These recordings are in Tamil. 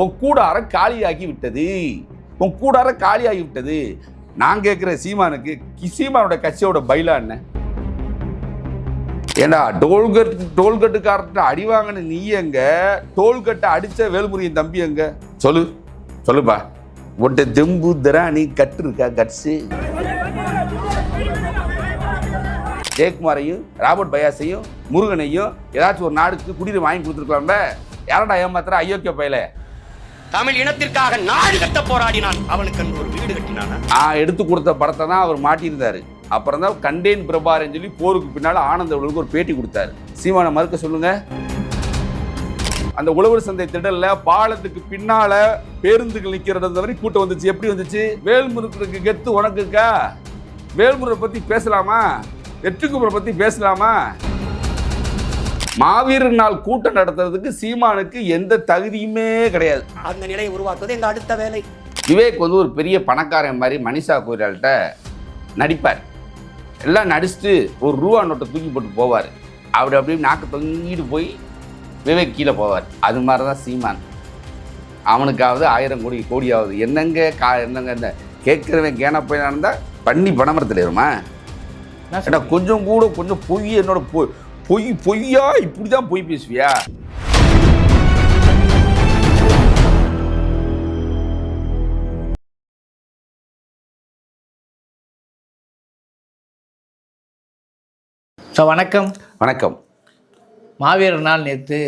உன் கூடார காலியாகி விட்டது உன் கூடார காலியாகி விட்டது நான் கேட்குற சீமானுக்கு சீமானோட கட்சியோட பைலா என்ன? ஏண்டா டோல்கட் டோல்கட்டுக்காரர்கிட்ட அடி வாங்கின நீ எங்க? டோல்கட்டை அடித்த வேல்முருகன் தம்பி எங்க? சொல்லு சொல்லுப்பா. உன்ட்ட தெம்பு திராணி கட்டு இருக்கா கட்ஸு? ஜெயக்குமாரையும் ராபர்ட் பயாஸையும் முருகனையும் ஏதாச்சும் ஒரு நாடுக்கு குடிநீர் வாங்கி கொடுத்துருக்கலாம்ல? யாரடா ஏமாத்துற? அயோக்கிய பயலை. தமிழ் இனத்திற்காக நாடு கட்ட போராடினான். அவனுக்கு அன்று ஒரு வீடு கட்டினானா. நான் எடுத்து கொடுத்த படத்தை தான் அவர் மாட்டியிருந்தாரு. அப்புறம் தான் கண்டேன் பிரபாரன் சொல்லி போருக்கு பின்னால் ஆனந்த உலகம் ஒரு பேட்டி கொடுத்தாரு. சீமான மறுக்க சொல்லுங்க. அந்த உழவர் சந்தை திடல்ல பாலத்துக்கு பின்னால பேருந்துகள் நிக்கிறது வரை கூட்டம் வந்துச்சு. எப்படி வந்துச்சு? வேல்முருகனுக்கு கெத்து உனக்கு இருக்கா? வேல்முருகனை பத்தி பேசலாமா? வெற்றிக்குமரை பத்தி பேசலாமா? மாவீரர் நாள் கூட்டம் நடத்துறதுக்கு சீமானுக்கு எந்த தகுதியுமே கிடையாது. அந்த நிலையை உருவாக்குவது எங்க அடுத்த வேலை. விவேக் வந்து ஒரு பெரிய பணக்காரன் மாதிரி மனிஷா கோயில்கிட்ட நடிப்பார். எல்லாம் நடிச்சுட்டு ஒரு ரூபா நோட்டை தூக்கி போட்டு போவார். அப்படி அப்படியே நாக்கு தொங்கிட்டு போய் விவேக் கீழே போவார். அது மாதிரி தான் சீமான். அவனுக்காவது ஆயிரம் கோடி கோடியாவது. என்னங்க கா என்னங்க இந்த கேட்குறவன் கேன போய் நடந்தால் பண்ணி பணமரத்தில் ஏறுமா? ஏன்னா கொஞ்சம் கூட கொஞ்சம் பொய் என்னோட பொய். பொய் பொய்யா? இப்படி தான் பொய் பேசுவியா? ஸோ வணக்கம். வணக்கம். மாவீரர் நாள் நேற்று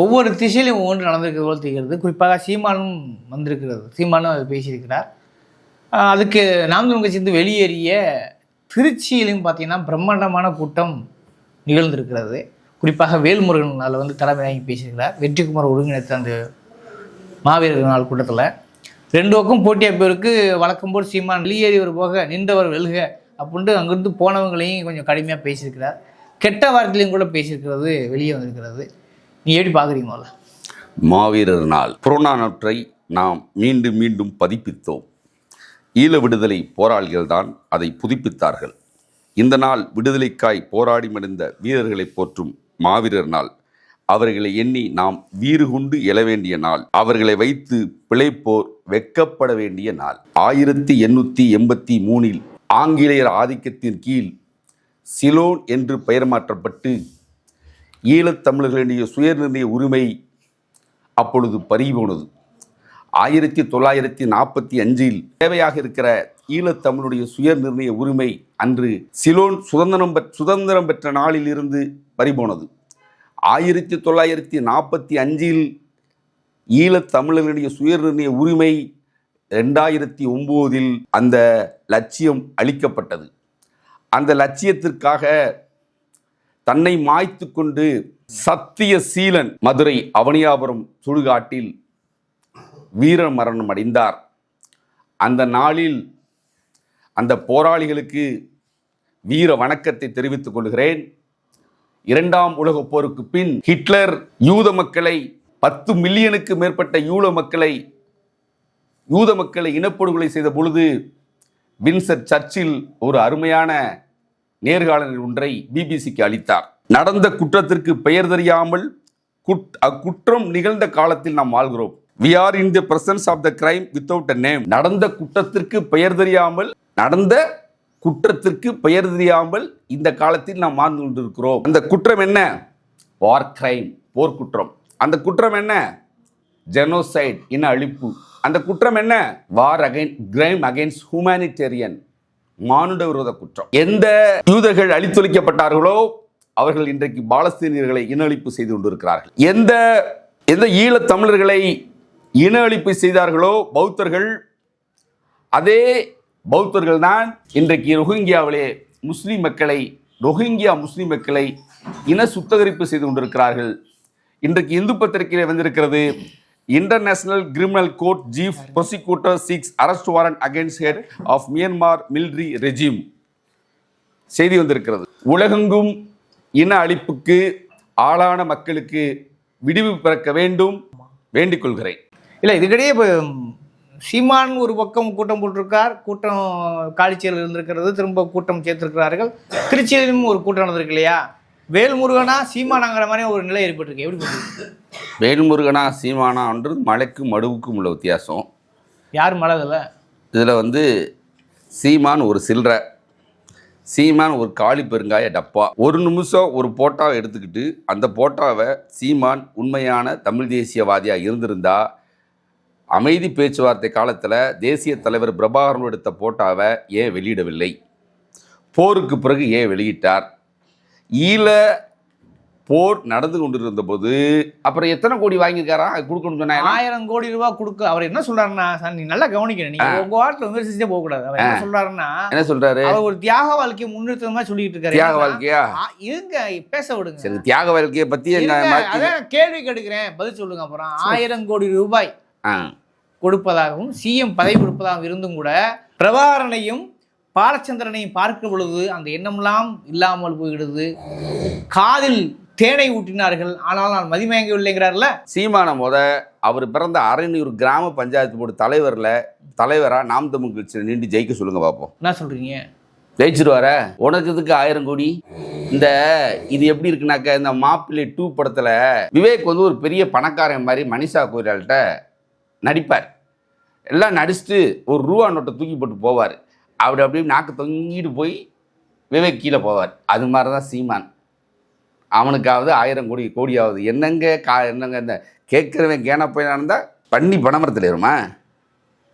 ஒவ்வொரு திசையிலும் ஒவ்வொன்று நடந்திருக்கிறது போல் தெரிகிறது. குறிப்பாக சீமானும் வந்திருக்கிறது. சீமானும் அதை பேசியிருக்கிறார். அதுக்கு நாம் தமிழ் கட்சியிலிருந்து வெளியேறிய திருச்சியிலும் பார்த்தீங்கன்னா பிரம்மாண்டமான கூட்டம் நிகழ்ந்திருக்கிறது. குறிப்பாக வேல்முருகன் அதில் வந்து தலைமையாகி பேசியிருக்கிறார். வெற்றிக்குமார் ஒருங்கிணைத்த அந்த மாவீரர் நாள் கூட்டத்தில். ரெண்டு பக்கம் போட்டியா பேருக்கு வழக்கம் போல் சீமான் வெளியேறியவர் போக நின்றவர் வெல்க அப்படின்ட்டு அங்கிருந்து போனவங்களையும் கொஞ்சம் கடுமையாக பேசியிருக்கிறார். கெட்ட வார்த்தையிலையும் கூட பேசியிருக்கிறது வெளியே வந்திருக்கிறது. நீ எப்படி பார்க்குறீங்க மாவீரர் நாள். புறநானூற்றை நாம் மீண்டும் மீண்டும் பதிப்பித்தோம். ஈழ விடுதலை போராளிகள்தான் அதை புதுப்பித்தார்கள். இந்த நாள் விடுதலைக்காய் போராடி மடிந்த வீரர்களை போற்றும் மாவீரர் நாள். அவர்களை எண்ணி நாம் வீறுகுண்டு எழ வேண்டிய நாள். அவர்களை வைத்து பிழைப்போர் வெக்கப்பட வேண்டிய நாள். ஆயிரத்தி எண்ணூற்றி எண்பத்தி மூணில் ஆங்கிலேயர் ஆதிக்கத்தின் கீழ் சிலோன் என்று பெயர் மாற்றப்பட்டு ஈழத்தமிழர்களுடைய சுயநிர்ணய உரிமை அப்பொழுது பறிபோனது. ஆயிரத்தி தொள்ளாயிரத்தி நாற்பத்தி அஞ்சில் தேவையாக இருக்கிற ஈழத்தமிழுடைய சுயநிர்ணய உரிமை அன்று சிலோன் சுதந்திரம் பெற் சுதந்திரம் பெற்ற நாளில் இருந்து பறிபோனது. ஆயிரத்தி தொள்ளாயிரத்தி நாற்பத்தி அஞ்சில் ஈழத்தமிழர்களுடைய சுயநிர்ணய உரிமை ரெண்டாயிரத்தி ஒம்போதில் அந்த லட்சியம் அளிக்கப்பட்டது. அந்த லட்சியத்திற்காக தன்னை மாய்த்து கொண்டு சத்திய சீலன் மதுரை அவனியாபுரம் சுடுகாட்டில் வீர மரணம் அடைந்தார். அந்த நாளில் அந்த போராளிகளுக்கு வீர வணக்கத்தை தெரிவித்துக் கொள்கிறேன். இரண்டாம் உலகப் போருக்கு பின் ஹிட்லர் யூத மக்களை பத்து மில்லியனுக்கு மேற்பட்ட யூத மக்களை யூத மக்களை இனப்படுகொலை செய்த பொழுது வின்சர் சர்ச்சில் ஒரு அருமையான நேர்காணல் ஒன்றை பிபிசிக்கு அளித்தார். நடந்த குற்றத்திற்கு பெயர் தெரியாமல் குட் அக்குற்றம் நிகழ்ந்த காலத்தில் நாம் வாழ்கிறோம். We are in the presence of the crime without a name நடந்த குற்றத்திற்கு பெயர் தெரியாமல் நடந்த குற்றத்திற்கு பெயர் தெரியாமல் இந்த காலத்தில் நாம் வாழ்ந்து கொண்டிருக்கிறோம். அந்த குற்றம் என்ன? வார் கிரைம் போர்க்குற்றம் அந்த குற்றம் என்ன? ஜெனோசைட் இன அழிப்பு. அந்த குற்றம் என்ன? War again crime against humanitarian மானுட விரோத குற்றம். எந்த யூதர்கள் அழித்தொழிக்கப்பட்டார்களோ அவர்கள் இன்றைக்கு பாலஸ்தீனியர்களை இன அழிப்பு செய்து கொண்டிருக்கிறார்கள். எந்த எந்த ஈழத் தமிழர்களை இன அழிப்பு செய்தார்களோ பௌத்தர்கள்? அதே பௌத்தர்கள் தான் இன்றைக்கு ரொஹிங்கியாவிலே முஸ்லீம் மக்களை ரொஹிங்கியா முஸ்லீம் மக்களை இன சுத்தகரிப்பு செய்து கொண்டிருக்கிறார்கள். இன்றைக்கு இந்து பத்திரிகையில் வந்திருக்கிறது international criminal court chief prosecutor six arrest warrant against head of Myanmar military regime செய்தி வந்திருக்கிறது. உலகெங்கும் இன அழிப்புக்கு ஆளான மக்களுக்கு விடிவு பிறக்க வேண்டும். வேண்டிக் கொள்கிறேன். இல்லை இதுக்கிடையே இப்போ சீமான் ஒரு பக்கம் கூட்டம் போட்டிருக்கார் கூட்டம் காலிச்சேரியில் இருந்திருக்கிறது திரும்ப கூட்டம் சேர்த்திருக்கிறார்கள். திருச்சியிலும் ஒரு கூட்டம் நடந்திருக்கு இல்லையா? வேல்முருகனா சீமானாங்கிற மாதிரி ஒரு நிலை ஏற்பட்டிருக்கு. எப்படி? வேல்முருகனா சீமானான்றது மலைக்கும் மடுவுக்கும் உள்ள வித்தியாசம். யார் மலதில் இதில் வந்து சீமான் ஒரு சில்லற சீமான் ஒரு காளி பெருங்காய டப்பா. ஒரு நிமிஷம் ஒரு போட்டாவை எடுத்துக்கிட்டு அந்த போட்டாவை சீமான் உண்மையான தமிழ் தேசியவாதியாக இருந்திருந்தா அமைதி பேச்சுவார்த்தை காலத்தில் தேசிய தலைவர் பிரபாகரன் எடுத்த போட்டாவை ஏன் வெளியிடவில்லை? போருக்கு பிறகு ஏன் வெளியிட்டார்? ஈழ போர் நடந்து கொண்டிருந்த போது அப்புறம் எத்தனை கோடி வாங்கியிருக்காரா? கொடுக்கணும்னு சொன்னாங்க ஆயிரம் கோடி ரூபாய் கொடுக்க அவர் என்ன சொல்றாருன்னா சார் நீ நல்லா கவனிக்கணும் நீங்க உங்க வாட்டில் விமர்சிச்சே போக கூடாது. அவர் என்ன சொல்றாருன்னா என்ன சொல்றாரு? அவர் ஒரு தியாக வாழ்க்கையை முன்னிறுத்துற மாதிரி சொல்லிட்டு இருக்காரு. தியாக வாழ்க்கையா? இருங்க பேச விடுங்க. சரி தியாக வாழ்க்கையை பத்தி கேள்வி கேட்கிறேன் பதில் சொல்லுங்க அப்புறம். ஆயிரம் கோடி ரூபாய். கொடுப்பதாகவும் சிஎம் பதவி கொடுப்பதாகவும் இருந்தும் கூட பிரபாகரனையும் பாலச்சந்திரனையும் பார்க்கும் பொழுது அந்த எண்ணமெல்லாம் இல்லாமல் போய்விடுது. காதில் தேனை ஊட்டினார்கள் ஆனால் நான் மதிமயங்கவில்லைங்கிறார்ல? சீமான முத அவர் பிறந்த அரைநூறு கிராம பஞ்சாயத்து போர்டு தலைவர்ல தலைவரா நாம் தமிழ் கட்சியில் நின்று ஜெயிக்க சொல்லுங்க பார்ப்போம் என்ன சொல்றீங்க? ஜெயிச்சிருவார? உனக்கு ஆயிரம் கோடி? இந்த இது எப்படி இருக்குனாக்க இந்த மாப்பிள்ளை டூ படத்துல விவேக் வந்து ஒரு பெரிய பணக்காரன் மாதிரி மனிஷா கோயிலாள்கிட்ட நடிப்பார். எல்லாம் நடிச்சுட்டு ஒரு ரூபா நோட்டை தூக்கி போட்டு போவார். அப்படி அப்படியே நாக்கு தொங்கிட்டு போய் விவேக் கீழே போவார். அது மாதிரி தான் சீமான். அவனுக்காவது ஆயிரம் கோடி கோடியாவது. என்னங்க கா என்னங்க இந்த கேட்குறவன் கேன போய் இருந்தால் பண்ணி பணமரத்தில் ஏறுமா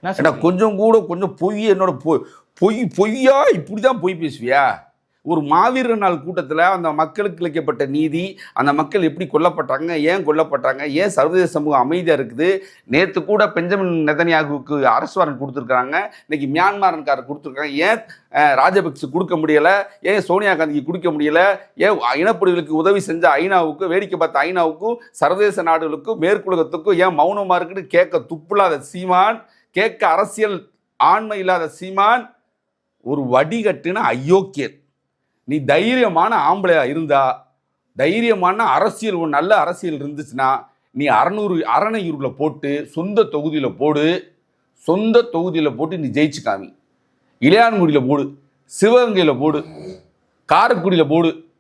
சொல்றீங்க? கொஞ்சம் கூட கொஞ்சம் பொய் என்னோட பொய் பொய் பொய்யா? இப்படி தான் பொய் பேசுவியா? ஒரு மாவீரர் நாள் கூட்டத்தில் அந்த மக்களுக்கு இழைக்கப்பட்ட நீதி அந்த மக்கள் எப்படி கொல்லப்பட்டாங்க ஏன் கொல்லப்பட்டாங்க ஏன் சர்வதேச சமூகம் அமைதியாக இருக்குது? நேற்று கூட பெஞ்சமின் நெதன்யாகுவுக்கு அரசு வாரன் கொடுத்துருக்காங்க இன்னைக்கு மியான்மாரன்காரர் கொடுத்துருக்காங்க. ஏன் அஹ், ராஜபக்சே கொடுக்க முடியலை? ஏன் சோனியா காந்திக்கு கொடுக்க முடியலை? ஏன் இனப்படுகளுக்கு உதவி செஞ்ச ஐநாவுக்கு வேடிக்கை பார்த்த ஐநாவுக்கும் சர்வதேச நாடுகளுக்கும் மேற்குலகத்துக்கும் ஏன் மௌனமாக இருக்குன்னு கேட்க துப்புலாத சீமான் கேட்க அரசியல் ஆண்மை இல்லாத சீமான் ஒரு வடிகட்டுன அயோக்கியர். நீ தைரியமான ஆம்பளையா இருந்தா தைரியமான அரசியல் ஒரு நல்ல அரசியல் இருந்துச்சுன்னா நீ அறநூறு அறநூறுல போட்டு சொந்த தொகுதியில் போடு. சொந்த தொகுதியில் போட்டு நீ ஜெயிச்சு காமி. இளையான்குடியில் போடு. சிவகங்கையில் போடு. காரைக்குடியில் போடு.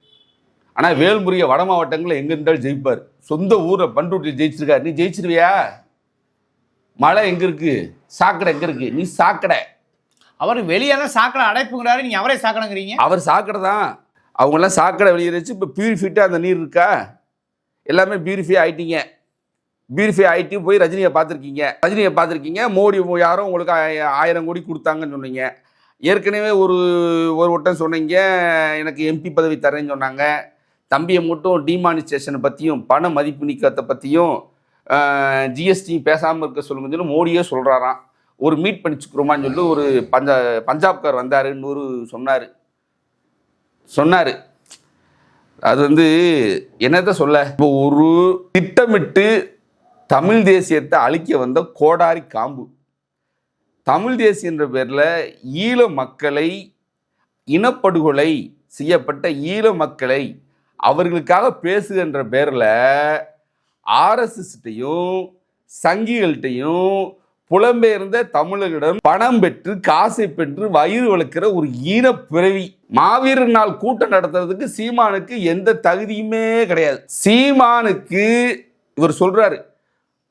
ஆனால் வேல்முருகை வட மாவட்டங்களில் எங்கே இருந்தாலும் ஜெயிப்பார். சொந்த ஊரில் பண்ருட்டியில் ஜெயிச்சிருக்காரு. நீ ஜெயிச்சிருவியா? மழை எங்கே இருக்குது சாக்கடை எங்கே இருக்குது நீ சாக்கடை. அவர் வெளியான சாக்கடை அடைப்புங்கிறாரு நீங்க அவரே சாக்கடைங்கிறீங்க அவர் சாக்கடை தான் அவங்கெல்லாம் சாக்கடை வெளியேறிச்சு இப்போ பியூரிஃபைட்டாக அந்த நீர் இருக்கா? எல்லாமே பியூரிஃபை ஆயிட்டீங்க. பியூரிஃபை ஆயிட்டு போய் ரஜினியை பார்த்துருக்கீங்க. ரஜினியை பார்த்துருக்கீங்க. மோடி யாரும் உங்களுக்கு ஆயிரம் கோடி கொடுத்தாங்கன்னு சொன்னீங்க. ஏற்கனவே ஒரு ஒரு வட்டம் சொன்னீங்க. எனக்கு எம்பி பதவி தரேன்னு சொன்னாங்க. தம்பியை மட்டும் டிமானிஸ்டேஷனை பற்றியும் பண மதிப்பு நீக்கத்தை பற்றியும் ஜிஎஸ்டி பேசாமல் இருக்க சொல்லுங்கன்னு மோடியே சொல்கிறாராம் ஒரு மீட் பண்ணிச்சுக்கிறோமான்னு சொல்லி ஒரு பஞ்சா பஞ்சாப்கார் வந்தாருன்னு ஒரு சொன்னார். சொன்னார். அது வந்து என்னத்த சொல்ல? இப்போ ஒரு திட்டமிட்டு தமிழ் தேசியத்தை அழிக்க வந்த கோடாரி காம்பு. தமிழ் தேசியன்ற பேரில் ஈழ மக்களை இனப்படுகொலை செய்யப்பட்ட ஈழ மக்களை அவர்களுக்காக பேசுகின்ற பேரில் ஆர்எஸ்எஸ்கிட்டையும் சங்கிகள்கிட்டையும் புலம்பெயர்ந்த தமிழர்களிடம் பணம் பெற்று காசை பெற்று வயிறு வளர்க்கிற ஒரு ஈன பிறவி. மாவீரர் நாள் கூட்டம் நடத்துறதுக்கு சீமானுக்கு எந்த தகுதியுமே கிடையாது. சீமானுக்கு இவர் சொல்றாரு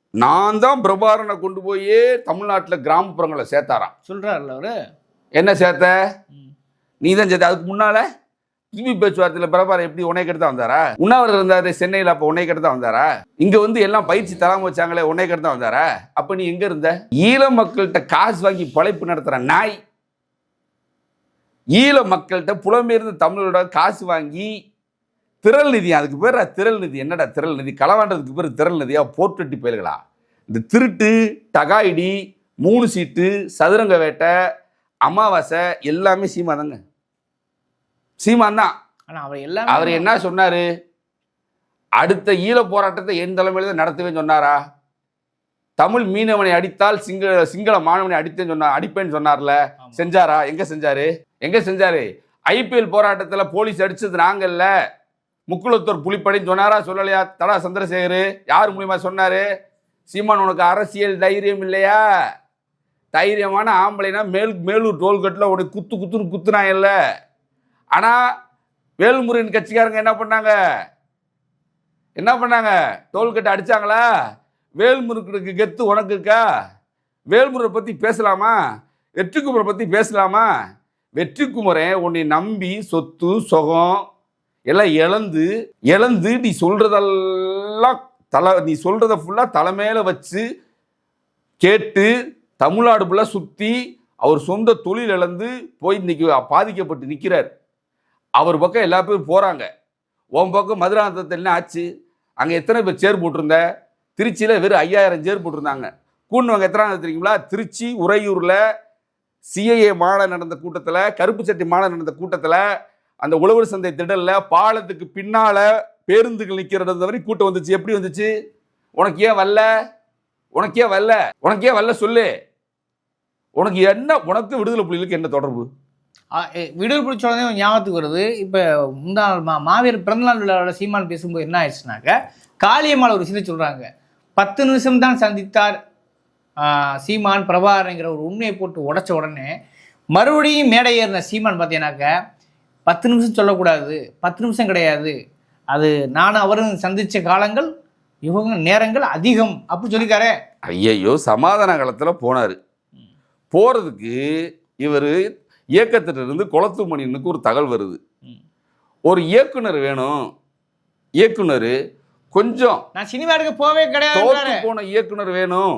நான் தான் பிரபாரனை கொண்டு போய் தமிழ்நாட்டில் கிராமப்புறங்களை சேர்த்தாராம். சொல்றாருல்ல அவரு. என்ன சேர்த்த. நீ தான் சேர்த்த அதுக்கு முன்னால? டிவி பேச்சுவார்த்தையில் பிரபாரம் எப்படி உன்னை கெடுத்து வந்தாரா? உண்ணாவிரதம் இருந்தாரு சென்னையில் அப்போ உன்னை கெடுத்து வந்தாரா? இங்க வந்து எல்லாம் பயிற்சி தராம வச்சாங்களே உன்னை கெடுத்து வந்தாரா? அப்ப நீ எங்க இருந்த? ஈழ மக்கள்கிட்ட காசு வாங்கி பழைப்பு நடத்துற நாய். ஈழ மக்கள்கிட்ட புலம்பெயர்ந்த தமிழோட காசு வாங்கி திரள் நிதி அதுக்கு பேர் திரள் நிதி? என்னடா திரள் நிதி? களவாண்டதுக்கு பேர் திரள் நிதியா? போர்ட்டட்டி பயல்களா? இந்த திருட்டு டகாயிடி மூணு சீட்டு சதுரங்க வேட்டை அமாவாசை எல்லாமே சீமா தாங்க சீமான் தான் அவர் எல்லாமே அவர் என்ன சொன்னாரு? அடுத்த ஈழ போராட்டத்தை என் தலைமையில தான் நடத்துவேன்னு சொன்னாரா? தமிழ் மீனவனை அடித்தால் சிங்கள சிங்கள மாணவனை அடித்தேன்னு சொன்னார் அடிப்பேன்னு சொன்னார்ல. செஞ்சாரா? எங்க செஞ்சாரு? எங்க செஞ்சாரு? ஐபிஎல் போராட்டத்துல போலீஸ் அடிச்சது நாங்கல்ல. முக்குளத்தூர் புலிப்படைன்னு சொன்னாரா? சொல்லலையா? தடா சந்திரசேகர் யார் மூலியமா சொன்னாரு? சீமான் உனக்கு அரசியல் தைரியம் இல்லையா? தைரியமான ஆம்பளைனா மேல் மேலூர் டோல்கட்டில் உனக்கு குத்து குத்துன்னு குத்துனா இல்லை ஆனால் வேல்முருகன் கட்சிக்காரங்க என்ன பண்ணாங்க? என்ன பண்ணாங்க? டோல்கட்டை அடித்தாங்களா வேல்முருகனுக்கு கெத்து உனக்கு இருக்கா? வேல்முருகனை பற்றி பேசலாமா? வெற்றிக்குமரை பற்றி பேசலாமா? வெற்றிக்குமரன் உன்னை நம்பி சொத்து சுகம் எல்லாம் இழந்து இழந்து நீ சொல்கிறதெல்லாம் தலை நீ சொல்கிறத ஃபுல்லாக தலைமையில வச்சு கேட்டு தமிழ்நாடு ஃபுல்லாக சுற்றி அவர் சொந்த தொழில் இழந்து போய் இன்னைக்கு பாதிக்கப்பட்டு நிற்கிறார் அவர் பக்கம் எல்லா பேரும் போகிறாங்க உன் பக்கம் மதுராந்தகத்தில் என்ன ஆச்சு. அங்கே எத்தனை பேர் சேர் போட்டிருந்த? திருச்சியில் வெறும் ஐயாயிரம் சேர் போட்டிருந்தாங்க. கூண்டவங்க எத்தனை தெரியுங்களா? திருச்சி உறையூரில் சிஐஏ மாலை நடந்த கூட்டத்தில் கருப்பு சட்டி மாலை நடந்த கூட்டத்தில் அந்த உழவர் சந்தை திடலில் பாலத்துக்கு பின்னால் பேருந்துகள் நிற்கிறது வரை கூட்டம் வந்துச்சு. எப்படி வந்துச்சு? உனக்கு ஏன் வரல? உனக்கே வரல? உனக்கே வரல சொல்லு. உனக்கு என்ன உனக்கு விடுதலை புலிகளுக்கு என்ன தொடர்பு? விடுதலை பிடிச்ச உடனே ஞாபகத்துக்கு வருது. இப்போ முந்தா மா மாவீரர் பிறந்தநாள் விழாவில் சீமான் பேசும்போது என்ன ஆயிடுச்சுனாக்க காளியம்மாள் ஒரு விஷயத்தை சொல்கிறாங்க பத்து நிமிஷம் தான் சந்தித்தார் சீமான் பிரபாகரங்கிற ஒரு உண்மையை போட்டு உடைச்ச உடனே மறுபடியும் மேடை ஏறின சீமான் பார்த்தீங்கன்னாக்க பத்து நிமிஷம் சொல்லக்கூடாது பத்து நிமிஷம் கிடையாது. அது நானும் அவரும் சந்தித்த காலங்கள் யுக நேரங்கள் அதிகம் அப்படி சொல்லிக்காரே ஐயையோ சமாதான காலத்தில் போனார். போகிறதுக்கு இவர் இயக்கத்திலிருந்து குளத்து மணினுக்கு ஒரு தகவல் வருது. ஒரு இயக்குனர் வேணும். இயக்குனர் கொஞ்சம் நான் சினிமா எடுக்க போவே தோத்து கிடையாது போன இயக்குனர் வேணும்.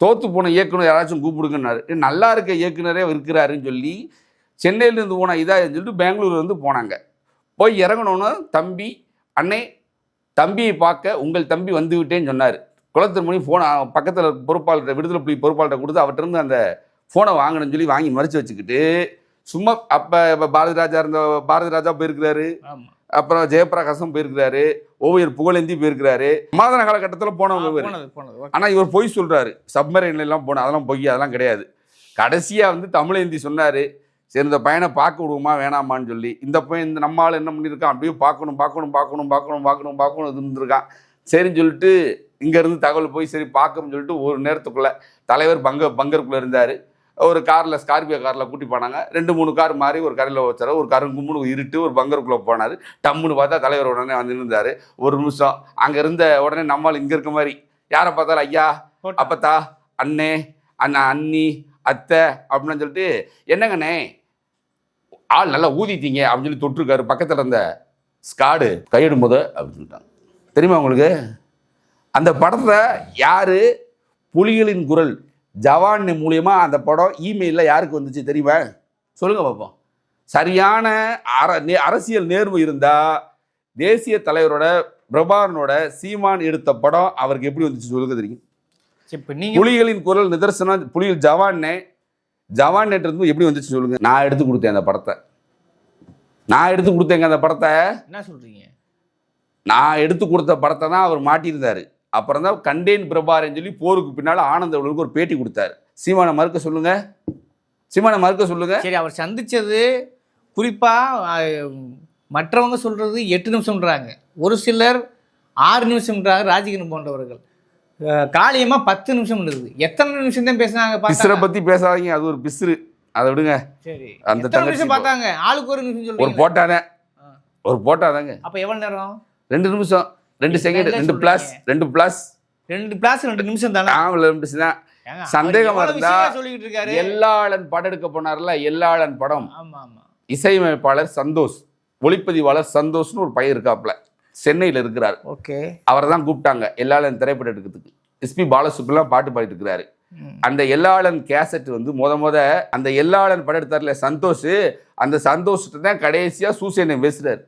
தோத்து போன இயக்குனர் யாராச்சும் கூப்பிடுங்கன்னாரு. நல்லா இருக்க இயக்குனரே இருக்கிறாருன்னு சொல்லி சென்னையிலேருந்து போன இதாகன்னு சொல்லிட்டு பெங்களூர் வந்து போனாங்க. போய் இறங்கணுன்னு தம்பி அண்ணே தம்பியை பார்க்க உங்கள் தம்பி வந்து விட்டேன்னு சொன்னார். குளத்தூர் மணி ஃபோனை பக்கத்தில் பொறுப்பாளர் விடுதலை புலி பொறுப்பாளர்கிட்ட கொடுத்து அவர்கிட்ட அந்த ஃபோனை வாங்கணும்னு சொல்லி வாங்கி மறைச்சு வச்சுக்கிட்டு சும்மா அப்போ பாரதி ராஜா இருந்த பாரதி ராஜா போயிருக்கிறாரு. அப்புறம் ஜெயபிரகாசம் போயிருக்கிறாரு. ஓவியர் புகழேந்தி போயிருக்கிறாரு. சமாதான காலகட்டத்தில் போனவங்க இவர். ஆனால் இவர் பொய் சொல்றாரு. சப்மரைன்ல எல்லாம் போன அதெல்லாம் பொய் அதெல்லாம் கிடையாது. கடைசியா வந்து தமிழேந்தி சொன்னாரு சரி இந்த பையனை பார்க்க விடுவோமா வேணாமான்னு சொல்லி. இந்த பையன் இந்த நம்ம ஆள் என்ன பண்ணியிருக்கான் அப்படியே பார்க்கணும் பார்க்கணும் பார்க்கணும் பார்க்கணும் பார்க்கணும் பார்க்கணும் இருந்திருக்கான். சரின்னு சொல்லிட்டு இங்கேருந்து தகவல் போய் சரி பார்க்கணும்னு சொல்லிட்டு ஒரு நேரத்துக்குள்ள தலைவர் பங்க பங்கருக்குள்ளே இருந்தார். ஒரு காரில் ஸ்கார்பியோ காரில் கூட்டி போனாங்க. ரெண்டு மூணு கார் மாறி ஒரு கரையில் வச்சாரு. ஒரு கருங்கும்னு இருட்டு ஒரு பங்கருக்குள்ளே போனார். டம்முன்னு பார்த்தா தலைவர் உடனே வந்து இருந்தார் ஒரு நிமிஷம். அங்கே இருந்த உடனே நம்மால் இங்கே இருக்க மாதிரி. யாரை பார்த்தாலும் ஐயா. அப்பத்தா அண்ணே அண்ணா அண்ணி அத்தை அப்படின்னு சொல்லிட்டு என்னங்கண்ணே ஆள் நல்லா ஊதிட்டீங்க. அப்படின்னு சொல்லி தொட்டிருக்காரு. பக்கத்தில் இருந்த ஸ்காடு கையிடும் போது அப்படின்னு சொல்லிட்டாங்க. தெரியுமா உங்களுக்கு? அந்த படத்தை யார் புலிகளின் குரல் ஜவான் மூலியமா அந்த படம் இமெயிலில் யாருக்கு வந்துச்சு தெரியுமா? சொல்லுங்க பார்ப்போம் சரியான அர நே- அரசியல் நேர்வு இருந்தால் தேசிய தலைவரோட பிரபாகரனோட சீமான் எடுத்த படம் அவருக்கு எப்படி வந்துச்சு சொல்லுங்க தெரியும்? புலிகளின் குரல் நிதர்சனம் புலிகள் ஜவான்னே ஜவான் இருந்து எப்படி வந்துச்சு சொல்லுங்க? நான் எடுத்து கொடுத்தேன் அந்த படத்தை. நான் எடுத்து கொடுத்தேங்க அந்த படத்தை. என்ன சொல்றீங்க? நான் எடுத்து கொடுத்த படத்தை தான் அவர் மாட்டியிருந்தாரு. அப்புறம் தான் கண்டேன் பிரபாரன் சொல்லி போருக்கு பின்னால் ஆனந்த அவர்களுக்கு ஒரு பேட்டி கொடுத்தாரு. சீமானை மறுக்க சொல்லுங்க. சீமானை மறுக்க சொல்லுங்க. சரி அவர் சந்திச்சது குறிப்பா மற்றவங்க சொல்றது எட்டு நிமிஷம்ன்றாங்க ஒரு சிலர் ஆறு நிமிஷம்ன்றாங்க ராஜகிரன் போன்றவர்கள். காளியம்மா பத்து நிமிஷம் இருக்குது எத்தனை நிமிஷம் தான் பேசினாங்க பார்த்தாங்க? பத்தி பேசாதீங்க அது ஒரு பிஸ்ரு அதை விடுங்க. சரி. அந்த தங்கச்சி நிமிஷம் பார்த்தாங்க? ஆளுக்கு ஒரு நிமிஷம் ஒரு சொல்றீங்க போட்டானே. ஒரு போட்டாதாங்க. அப்ப எவ்வளவு நேரம்? ரெண்டு நிமிஷம். ரெண்டு செகண்ட் ரெண்டு? பிளஸ் ரெண்டு பிளஸ் ரெண்டு கிளாஸ் ரெண்டு நிமிஷம் தானே? ஆமாம் ரெண்டு நிமிஷம் தான். சந்தேகமா இருந்தா சொல்லிட்டு இருக்காரு? எல்லாளன் படம் எடுக்க போனார்ல எல்லாளன் படம். இசையமைப்பாளர் சந்தோஷ் ஒளிப்பதிவாளர் சந்தோஷ்னு ஒரு பையன் இருக்காப்புல சென்னையில் இருக்கிறார். ஓகே. அவரை தான் கூப்பிட்டாங்க எல்லாளன் திரைப்படம் எடுக்கிறதுக்கு. எஸ்பி பாலசுப்ரலாம் பாட்டு பாடிட்டு இருக்கிறாரு. அந்த எல்லாளன் கேசட் வந்து முத முத அந்த எல்லாளன் படம் எடுத்தார்ல சந்தோஷ் அந்த சந்தோஷத்தை தான் கடைசியாக சூசேனை பேசுறாரு.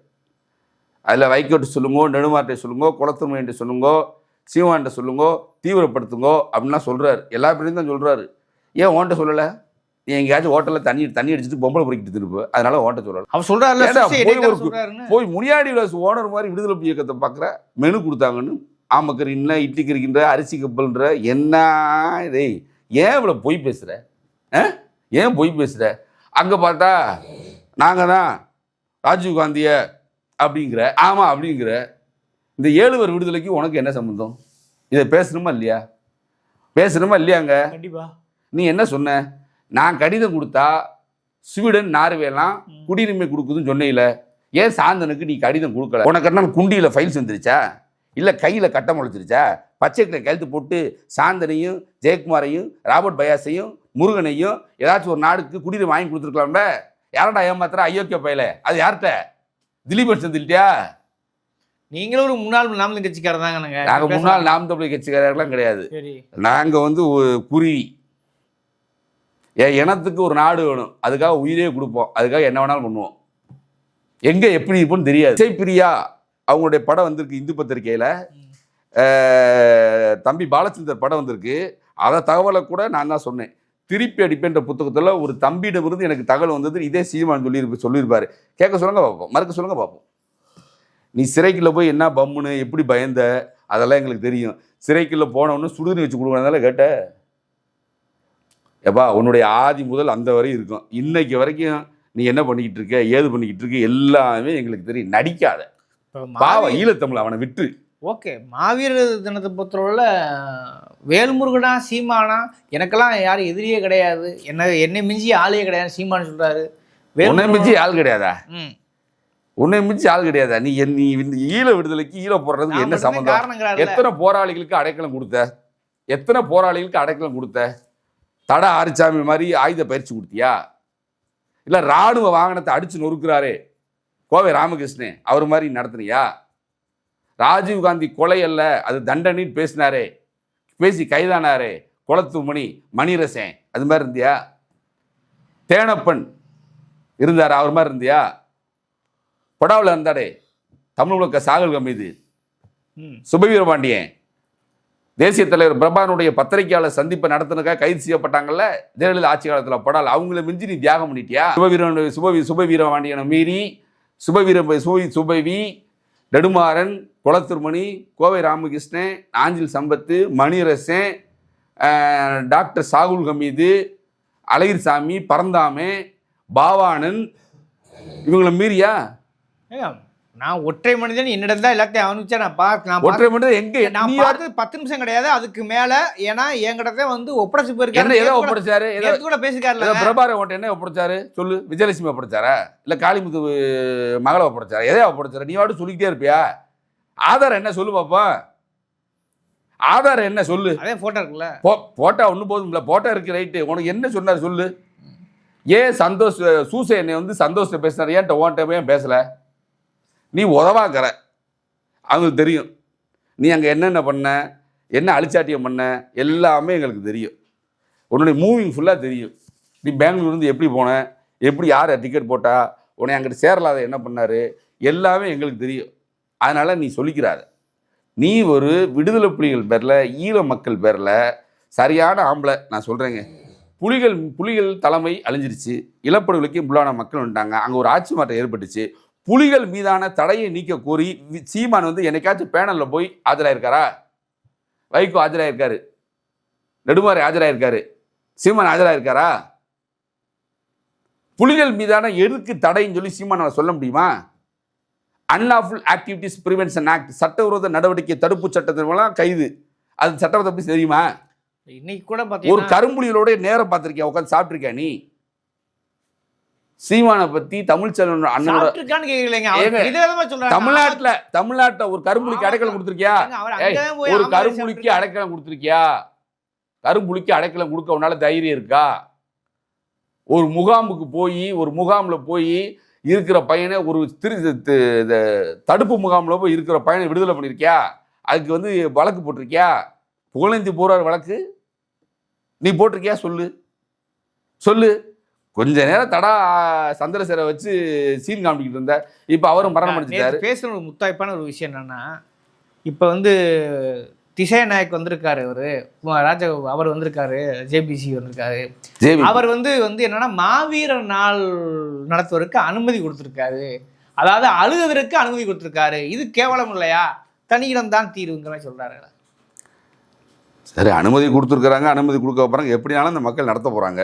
அதில் வைக்கோட்டு சொல்லுங்கோ நெடுமாட்டை சொல்லுங்கோ குளத்துமையன்ட்டு சொல்லுங்கோ சீவான்ட்ட சொல்லுங்கோ தீவிரப்படுத்துங்கோ அப்படின்லாம் சொல்றாரு. எல்லா பேரையும் தான் சொல்றாரு. ஏன் ஓன்ட்ட சொல்லலை? நீ எங்கேயாச்சும் ஹோட்டலில் தண்ணி தண்ணி அடிச்சுட்டு பொம்பளை பொறுக்கிட்டு திருப்பு. அதனால ஓன்ட்ட சொல்லலை. அவர் சுசை போய் முனியாடி ஓனர் மாதிரி விடுதலை இயக்கத்தை பார்க்குற மெனு கொடுத்தாங்கன்னு ஆமக்கர் இன்ன இட்லிக்கு இருக்கின்ற அரிசி கப்பல்ன்ற என்ன டேய் ஏன் இவ்வளோ பொய் பேசுகிற ஆ? ஏன் பொய் பேசுகிற அங்கே பார்த்தா நாங்கள் தான் ராஜீவ் காந்திய அப்படிங்கிற ஆமாம் அப்படிங்கிற இந்த ஏழுவர் விடுதலைக்கு உனக்கு என்ன சம்மந்தம் இதை பேசணுமா இல்லையா? பேசணுமா இல்லையாங்க? கண்டிப்பா. நீ என்ன சொன்ன? நான் கடிதம் கொடுத்தா ஸ்வீடன் நார்வேலாம் குடியுரிமை கொடுக்குதுன்னு சொன்னீல. ஏன் சாந்தனுக்கு நீ கடிதம் கொடுக்கல? உனக்கு என்ன குண்டியில் ஃபைல்ஸ் வந்துருச்சா? இல்லை கையில் கட்டம் முளைச்சிருச்சா? பச்சைக்கிட்ட கழுத்து போட்டு சாந்தனையும் ஜெயக்குமாரையும் ராபர்ட் பயாஸையும் முருகனையும் ஏதாச்சும் ஒரு நாடுக்கு குடியுரிமை வாங்கி கொடுத்துருக்கலாம்ல. யாரடா ஏமாத்துற? அயோக்கிய பையல. அது யார்கிட்ட? திலீபன் செந்தில்ட்டியா நீங்களும் ஒரு முன்னாள் நாம் கட்சிக்காரர் தாங்க நாங்கள் முன்னாள் நாம் தமிழ் கட்சிக்காரர்கள்லாம் கிடையாது. நாங்கள் வந்து ஒரு குருவி. என் இனத்துக்கு ஒரு நாடு வேணும். அதுக்காக உயிரே கொடுப்போம். அதுக்காக என்ன வேணாலும் பண்ணுவோம். எங்கே எப்படி இருப்போம்னு தெரியாது. இசை பிரியா அவங்களுடைய படம் வந்திருக்கு இந்து பத்திரிக்கையில் தம்பி பாலச்சந்தர் படம் வந்திருக்கு. அதை தகவலை கூட நான் தான் சொன்னேன். திருப்பி அடிப்பேன்ற புத்தகத்தில் ஒரு தம்பியிடமிருந்து எனக்கு தகவல் வந்தது. இதே சீமான் சொல்லி சொல்லியிருப்பாரு. கேட்க சொல்லுங்க பார்ப்போம் மறுக்க சொல்லுங்க பார்ப்போம் நீ சிறைக்குள்ள போய் என்ன பம்முன்னு எப்படி பயந்த? அதெல்லாம் எங்களுக்கு தெரியும். சிறைக்குள்ள போனவொன்னு சுடுதண்ணி வச்சு கொடுக்கறதால கேட்ட? எப்பா உன்னுடைய ஆதி முதல் அந்த வரை இருக்கும். இன்னைக்கு வரைக்கும் நீ என்ன பண்ணிக்கிட்டு இருக்க? ஏது பண்ணிக்கிட்டு இருக்க? எல்லாமே எங்களுக்கு தெரியும். நடிக்காத. பாவம் ஈழத்தமிழ் அவனை விட்டு. ஓகே மாவீரர் தினத்தை பொறுத்தளவில் வேல்முருகனா சீமானா எனக்கெல்லாம் யாரும் எதிரியே கிடையாது. என்ன என்னை மிஞ்சி ஆளே கிடையாது சீமான்னு சொல்றாரு. உன்னை மிஞ்சி ஆள் கிடையாதா? ம். உன்னை மிஞ்சி ஆள் கிடையாதா? நீ நீ இந்த ஈழ விடுதலைக்கு ஈழ போடுறதுக்கு என்ன சம்மந்தம். எத்தனை போராளிகளுக்கு அடைக்கலம் கொடுத்த? எத்தனை போராளிகளுக்கு அடைக்கலம் கொடுத்த? தட ஆரிச்சாமி மாதிரி ஆயுத பயிற்சி கொடுத்தியா? இல்ல ராணுவ வாகனத்தை அடிச்சு நொறுக்குறாரே கோவை ராமகிருஷ்ணன் அவர் மாதிரி நடத்துனியா? ராஜீவ் காந்தி கொலை அல்ல அது தண்டனைன்னு பேசினாரே. பேசி கைதானாரே. குளத்துமணி மணிரசன் அது மாதிரி இருந்தியா? தேனப்பன் இருந்தார்? அவர் மாதிரி இருந்தியா? படாவில் இருந்தாரே. தமிழ் உலக சாகல் கம்மிது ம். சுபவீரபாண்டியன் தேசிய தலைவர் பிரபானுடைய பத்திரிகையாளர் சந்திப்பை நடத்தினதுக்காக கைது செய்யப்பட்டாங்கல்ல? ஜெயலலிதா ஆட்சி காலத்தில் படால் அவங்கள மிஞ்சி நீ தியாகம் பண்ணிட்டியா? சுபவீரன் சுபவி சுபவீரபாண்டியனை மீறி சுபவீர சுபவி சுபவி நெடுமாறன் குளத்திருமணி கோவை ராமகிருஷ்ணன் ஆஞ்சில் சம்பத்து மணிரசன் டாக்டர் சாகுல் ஹமீது அழகிர்சாமி பரந்தாமே பாவானன் இவங்களை மீறியா? நான் ஒற்றை மனிதன் என்னிடம் தான் எல்லாத்தையும் அவனுச்சா நான் பார்த்து நான் ஒற்றை மட்டும் எங்க? நான் நீ யார்? பார்த்து பத்து நிமிஷம் கிடையாது அதுக்கு மேல ஏன்னா என்கிட்ட வந்து ஒப்படைச்சு போயிருக்காரு. ஏதோ ஒப்படைச்சாரு? ஏதோ கூட ஏதோ பேசிக்காருல பிரபாரம் உன்ட்ட என்ன ஒப்படைச்சாரு? சொல்லு. விஜயலட்சுமி ஒப்படைச்சாரா? இல்ல காளிமுத்து மகளை ஒப்படைச்சாரா? எதையா ஒப்படைச்சாரு? நீ வாட்டு சொல்லிக்கிட்டே இருப்பியா? ஆதாரம் என்ன சொல்லு பாப்பா. ஆதாரம் என்ன சொல்லு. அதே போட்டோ இருக்குல்ல. போட்டா ஒன்றும் போதும்ல. போட்டா இருக்கு ரைட்டு உனக்கு என்ன சொன்னார் சொல்லு. ஏன் சந்தோஷ் சூசை என்னை வந்து சந்தோஷத்தை பேசினார்? ஏன்ட்ட ஓன்ட்ட ஏன் பேசல? நீ உதவாக்கிற அவங்களுக்கு தெரியும். நீ அங்கே என்னென்ன பண்ண என்ன அழிச்சாட்டியம் பண்ண எல்லாமே எங்களுக்கு தெரியும். உன்னுடைய மூவிங் ஃபுல்லாக தெரியும். நீ பெங்களூர்லேருந்து எப்படி போன எப்படி யார் டிக்கெட் போட்டா உன்னை அங்கிட்டு சேரலாத என்ன பண்ணார் எல்லாமே எங்களுக்கு தெரியும். அதனால் நீ சொல்லிக்கிறாரு நீ ஒரு விடுதலை புலிகள் பேரில் ஈழ மக்கள் பேரில் சரியான ஆம்பளை நான் சொல்கிறேங்க புலிகள் புலிகள் தலைமை அழிஞ்சிருச்சு. இளப்படுகளுக்கு புல்லான மக்கள் வந்துட்டாங்க. அங்கே ஒரு ஆட்சி மாற்றம் ஏற்பட்டுச்சு. புலிகள் மீதான தடையை நீக்க கோரி சீமான் வந்து என்னைக்காச்சும் பேனலில் போய் ஆஜராயிருக்காரா? வைகோ ஆஜராயிருக்காரு. நெடுமாறை ஆஜராயிருக்காரு. சீமான் ஆஜராயிருக்காரா? புலிகள் மீதான எதுக்கு தடைன்னு சொல்லி சீமானால் சொல்ல முடியுமா? அன்லாஃபுல் ஆக்டிவிட்டிஸ் ப்ரிவென்ஷன் ஆக்ட் சட்டவிரோத நடவடிக்கை தடுப்பு சட்டத்தின் மூலம் கைது. அது பற்றி தெரியுமா? இன்னைக்கு கூட ஒரு கரும்புலிகளோட நேரம் பார்த்திருக்கியா? உட்காந்து சாப்பிட்டிருக்கியா நீ? சீமானை பத்தி தமிழ்ச்செல்வன் அண்ணனோட தமிழ்நாட்டுல தமிழ்நாட்டுல ஒரு கரும்புலிக்கு அடைக்கலம் கொடுத்திருக்கியா? ஒரு கரும்புலிக்கு. அடைக்கலம் கொடுத்திருக்கியா? கரும்புலிக்கு அடைக்கலம் கொடுக்க உன்னால தைரியம் இருக்கா? ஒரு முகாமுக்கு போய் ஒரு முகாம்ல போய் இருக்கிற பையனை ஒரு திரு தடுப்பு முகாம்ல போய் இருக்கிற பையனை விடுதலை பண்ணிருக்கியா? அதுக்கு வந்து வழக்கு போட்டிருக்கியா? புகழேந்தி போறார் வழக்கு. நீ போட்டிருக்கியா? சொல்லு. சொல்லு. கொஞ்ச நேரம் தடா சந்திரசேரை வச்சு சீன் காமிக்கிட்டு இருந்த இப்ப அவரும் மரணம் அடைஞ்சிட்டாரு. பேசுன ஒரு முத்தாய்ப்பான ஒரு விஷயம் என்னன்னா இப்போ வந்து திசை நாயக் வந்திருக்காரு அவரு. ராஜா அவர் வந்திருக்காரு. ஜேபிசி வந்திருக்காரு. அவர் வந்து வந்து என்னன்னா மாவீரர் நாள் நடத்துவதற்கு அனுமதி கொடுத்துருக்காரு. அதாவது அழுகுவதற்கு அனுமதி கொடுத்துருக்காரு. இது கேவலம் இல்லையா? தனியிடம் தான் தீர்வுங்கிற மாதிரி சொல்றாரு. சரி அனுமதி கொடுத்துருக்குறாங்க அனுமதி கொடுக்க போறாங்க. எப்படினாலும் இந்த மக்கள் நடத்த போறாங்க.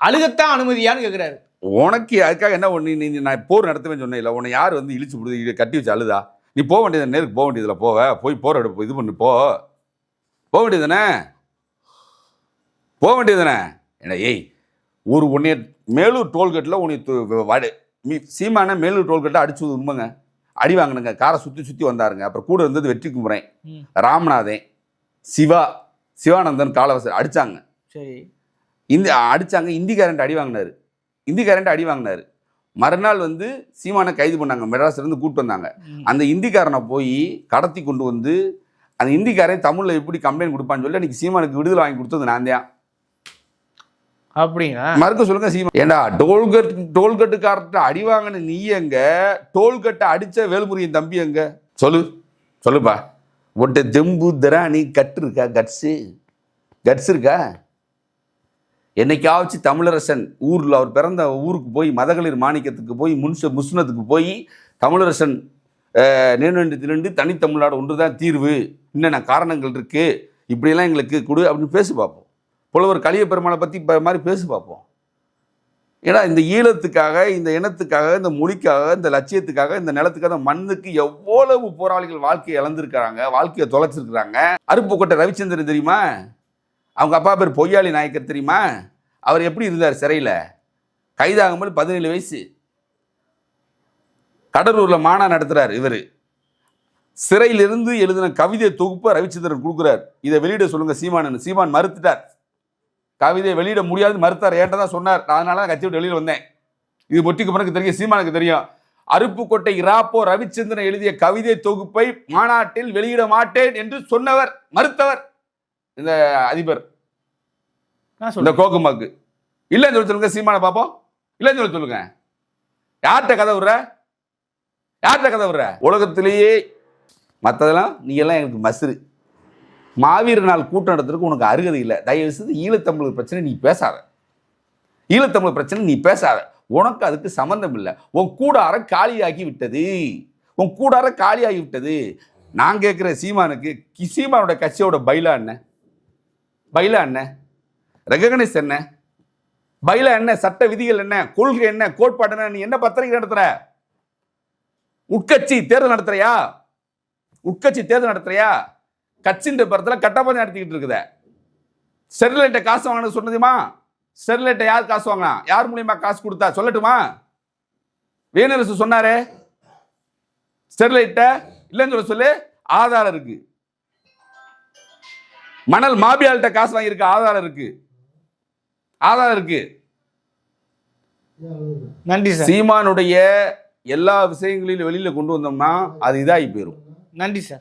அழுகத்தான் அனுமதியான்னு கேக்குறாரு. உனக்கு அதுக்காக என்ன ஒண்ணு? நீ நான் போர் நடத்துவேன்னு சொன்னேன் இல்லை உன்னை யார் வந்து இழிச்சு விடுது கட்டி வச்சு அழுதா? நீ போக வேண்டியது நேருக்கு போக வேண்டியதுல போவ போய் போர் எடுப்பு இது பண்ணு போ. போக வேண்டியதுதானே போக வேண்டியதுதானே என்ன ஏய் ஒரு உன்னைய மேலூர் டோல்கேட்டில் உன்னை மீ சீமான மேலூர் டோல்கேட்டில் அடிச்சது உண்மைங்க. அடி வாங்கினுங்க. காரை சுற்றி சுற்றி வந்தாருங்க. அப்புறம் கூட இருந்தது வெற்றி ம். ராமநாதன் சிவா சிவானந்தன் காலவசர் அடிச்சாங்க. சரி. இந்த அடிச்சாங்க இந்திக்காரன்ட்டு அடி வாங்கினாரு. இந்திக்காரன்ட்டு அடி வாங்கினாரு. மறுநாள் வந்து சீமானை கைது பண்ணாங்க. மெட்ராஸ்ல இருந்து கூப்பிட்டு வந்தாங்க. அந்த இந்திக்காரனை போய் கடத்தி கொண்டு வந்து அந்த இந்திக்காரன் தமிழில் எப்படி கம்ப்ளைண்ட் கொடுப்பான்னு சொல்லி அன்னைக்கு சீமானுக்கு விடுதலை வாங்கி கொடுத்தது நான் தான். அப்படிங்களா மறுக்க சொல்லுங்க சீமா. ஏண்டா டோல்கட் டோல்கட்டுக்காரர்கிட்ட அடி வாங்கின நீ எங்க? டோல்கட்டை அடிச்ச வேலுமுருகன் தம்பி எங்க? சொல்லு சொல்லுப்பா. ஒட்ட தெம்பு திராணி கட்டு இருக்கா? கட்ஸு கட்ஸ் இருக்கா? என்னைக்காவச்சு தமிழரசன் ஊரில் அவர் பிறந்த ஊருக்கு போய் மதகளிர் மாணிக்கத்துக்கு போய் முன்ச முஸ்னத்துக்கு போய் தமிழரசன் நின்று தனித்தமிழ்நாடு ஒன்று தான் தீர்வு. என்னென்ன காரணங்கள் இருக்குது இப்படியெல்லாம் எங்களுக்கு கொடு அப்படின்னு பேசி பார்ப்போம். புலவர் கலிய பெருமாளை பற்றி இப்போ மாதிரி பேசி பார்ப்போம். ஏன்னா இந்த ஈழத்துக்காக இந்த இனத்துக்காக இந்த மொழிக்காக இந்த லட்சியத்துக்காக இந்த நிலத்துக்காக இந்த மண்ணுக்கு எவ்வளவு போராளிகள் வாழ்க்கையை இழந்திருக்கிறாங்க வாழ்க்கையை தொலைச்சிருக்கிறாங்க. அருப்புக்கோட்டை ரவிச்சந்திரன் தெரியுமா? அவங்க அப்பா பேர் பொய்யாளி நாயக்கர் தெரியுமா? அவர் எப்படி இருந்தார் சிறையில்? கைதாகும்போது பதினேழு வயசு. கடலூரில் மானா நடத்துகிறார் இவர். சிறையிலிருந்து எழுதின கவிதை தொகுப்பை ரவிச்சந்திரன் கொடுக்குறார். இதை வெளியிட சொல்லுங்கள் சீமானன் சீமான் மறுத்துட்டார். கவிதையை வெளியிட முடியாது மறுத்தார். ஏன்ட்ட தான் சொன்னார். நான் அதனால தான் கட்சி விட்டு வெளியில் வந்தேன். இது பொட்டிக்கு பிறகு தெரியும் சீமானுக்கு தெரியும். அருப்புக்கோட்டை இராப்போ ரவிச்சந்திரன் எழுதிய கவிதை தொகுப்பை மாநாட்டில் வெளியிட மாட்டேன் என்று சொன்னவர் மறுத்தவர். இந்த அதிபர். இந்த சொல்றேன். கோக்குமாக்கு இல்லைன்னு சொல்லி சொல்லுங்க சீமானை பார்ப்போம். இல்லைன்னு சொல்லி சொல்லுங்க. யார்கிட்ட கதை விடுற? யார்கிட்ட கதை விடுற? உலகத்திலேயே மற்றதெல்லாம் நீ எல்லாம் எனக்கு மசுரு மாவீர நாள் கூட்டம் நடத்துறதுக்கு உனக்கு அருகதை இல்லை. தயவு செய்து ஈழத்தமிழ் பிரச்சனை நீ பேசாத. ஈழத்தமிழ் பிரச்சனை நீ பேசாத. உனக்கு அதுக்கு சம்மந்தம் இல்லை. உன் கூடார காலியாகி விட்டது. உன் கூடார காலியாகி விட்டது. நான் கேட்குற சீமானுக்கு சீமானோட கட்சியோட பைலா என்ன? பைலா என்ன? ரெகனைஸ் என்ன? பைல என்ன? சட்ட விதிகள் என்ன? கொள்கை என்ன? கோட்பாடு என்ன? நீ என்ன பத்திரிகை நடத்துற? உட்கட்சி தேர்தல் நடத்துறியா? உட்கட்சி தேர்தல் நடத்துறியா? கட்சின்ற படத்தில் கட்டப்பதை நடத்திக்கிட்டு இருக்குத. ஸ்டெர்லைட்டை காசு வாங்கினது சொன்னதுமா? ஸ்டெர்லைட்டை யார் காசு வாங்கினா? யார் மூலியமா காசு கொடுத்தா? சொல்லட்டுமா? வேணரசு சொன்னாரே. ஸ்டெர்லைட்டை இல்லைன்னு சொல்ல சொல்லு ஆதாரம் இருக்கு. மணல் மாபியாள்கிட்ட காசு வாங்கியிருக்க ஆதாரம் இருக்குது ஆதாரம் இருக்கு. நன்றி சார். சீமானுடைய எல்லா விஷயங்களையும் வெளியில கொண்டு வந்தோம்னா அது இதாகி போயிடும் நன்றி சார்.